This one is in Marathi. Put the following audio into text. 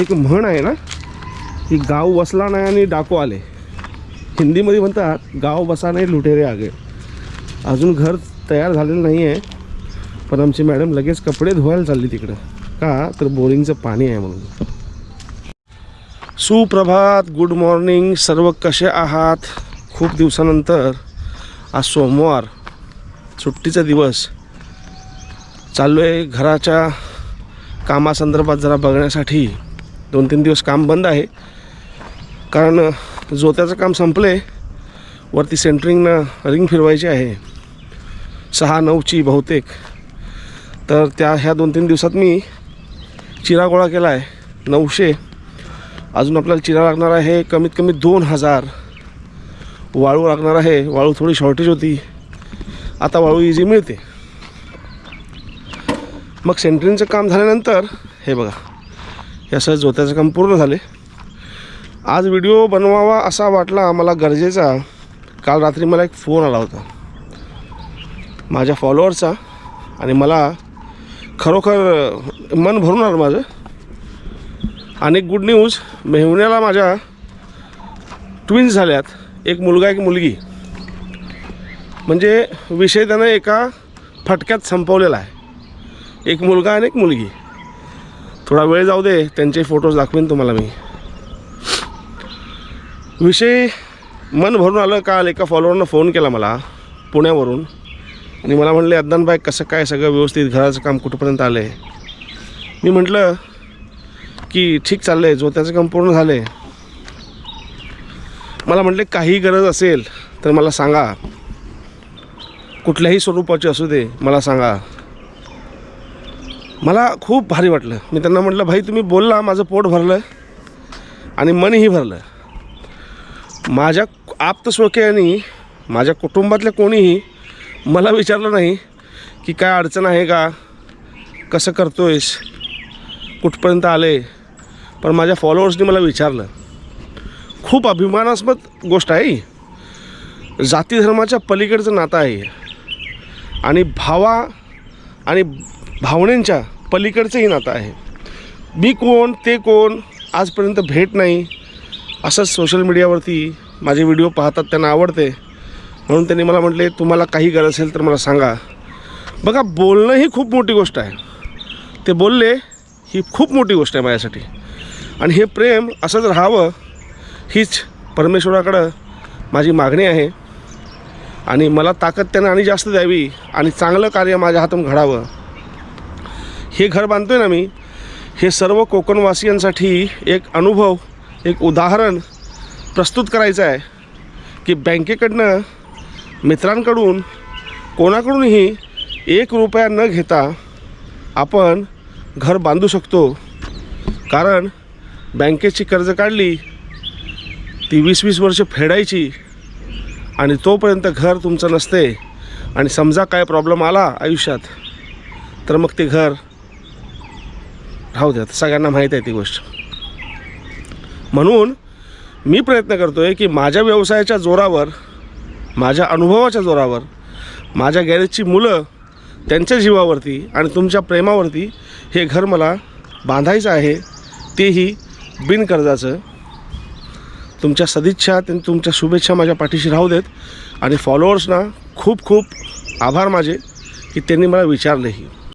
एक म्हण आहे ना की गाव वसला नाही आणि डाकू आले. हिंदीमध्ये म्हणतात गाव बसा नाही लुटेरे आगे. अजून घर तयार झालेलं नाही आहे पण आमची मॅडम लगेच कपडे धुवायला चालली तिकडं. का? तर बोरिंगचं पाणी आहे म्हणून. सुप्रभात गुड मॉर्निंग. सर्व कसे आहात? खूप दिवसानंतर आज सोमवार सुट्टीचा दिवस. चाललो आहे घराच्या कामासंदर्भात जरा बघण्यासाठी. दोन तीन दिवस काम बंद आहे. कारण जोत्याचं काम संपले वरती सेंटरिंगनं रिंग फिरवायची आहे. सहा नऊची बहुतेक. तर त्या ह्या दोन तीन दिवसात मी चिरा गोळा केला आहे नऊशे. अजून आपल्याला चिरा लागणार आहे कमीत कमी दोन हजार. वाळू लागणार आहे. वाळू थोडी शॉर्टेज होती. आता वाळू इझी मिळते. मग सेंटरिंगचं काम झाल्यानंतर हे बघा. हे असं जोत्याचं काम पूर्ण झाले. आज व्हिडिओ बनवावा असा वाटला मला गरजेचा. काल रात्री मला एक फोन आला होता. माझ्या फॉलोअरचा आणि मला खरोखर मन भरून आलं माझं. आणि गुड न्यूज मेहुण्याला माझ्या ट्विन्स झाल्यात. एक मुलगा एक मुलगी. म्हणजे विषय त्यानं एका फटक्यात संपवलेला आहे. एक मुलगा आणि एक मुलगी. थोडा वेळ जाऊ दे त्यांचे फोटोज दाखवेन तुम्हाला मी. विषय मन भरून आलं काल एका फॉलोअरनं फोन केला मला पुण्यावरून. आणि मला म्हणले अद्दानबाई कसं काय सगळं व्यवस्थित? घराचं काम कुठंपर्यंत आलं आहे मी म्हटलं की ठीक चाललं आहे जो त्याचं काम पूर्ण झालं आहे मला म्हटले काही गरज असेल तर मला सांगा. कुठल्याही स्वरूपाची असू दे मला सांगा. मला खूप भारी वाटलं. मी त्यांना म्हटलं भाई तुम्ही बोलला माझं पोट भरलं आणि मनही भरलं. माझ्या आप्तस्वकीयांनी माझ्या कुटुंबातल्या कोणीही मला विचारलं नाही की काय अडचण आहे का कसं करतो आहेस कुठपर्यंत आले पण माझ्या फॉलोअर्सनी मला विचारलं. खूप अभिमानास्पद गोष्ट आहे जाती धर्माच्या पलीकडचं नातं आहे आणि भावा आणि भावनेंच्या पलीकडचंही नातं आहे. मी कोण ते कोण आजपर्यंत भेट नाही. असंच सोशल मीडियावरती माझे व्हिडिओ पाहतात त्यांना आवडते. म्हणून त्यांनी मला म्हटले तुम्हाला काही गरज असेल तर मला सांगा. बघा बोलणं ही खूप मोठी गोष्ट आहे. ते बोलले ही खूप मोठी गोष्ट आहे माझ्यासाठी. आणि हे प्रेम असंच राहावं हीच परमेश्वराकडं माझी मागणी आहे. आणि मला ताकद त्यांना आणि जास्त द्यावी आणि चांगलं कार्य माझ्या हातून घडावं. हे घर बांधतो आहे ना मी हे सर्व कोकणवासियांसाठी एक अनुभव एक उदाहरण प्रस्तुत करायचं आहे की बँकेकडनं मित्रांकडून कोणाकडूनही एक रुपया न घेता आपण घर बांधू शकतो. कारण बँकेची कर्ज काढली ती वीस वीस वर्ष फेडायची आणि तोपर्यंत घर तुमचं नसते. आणि समजा काय प्रॉब्लेम आला आयुष्यात तर मग ते घर राहू द्यात सगळ्यांना माहीत आहे ती गोष्ट. म्हणून मी प्रयत्न करतो आहे की माझ्या व्यवसायाच्या जोरावर माझ्या अनुभवाच्या जोरावर माझ्या गॅरेजची मुलं त्यांच्या जीवावरती आणि तुमच्या प्रेमावरती हे घर मला बांधायचं आहे तेही बिनकर्जाचं. तुमच्या सदिच्छा आणि तुमच्या शुभेच्छा माझ्या पाठीशी राहू देत आणि फॉलोअर्सना खूप खूप आभार माझे की त्यांनी मला विचारलेही.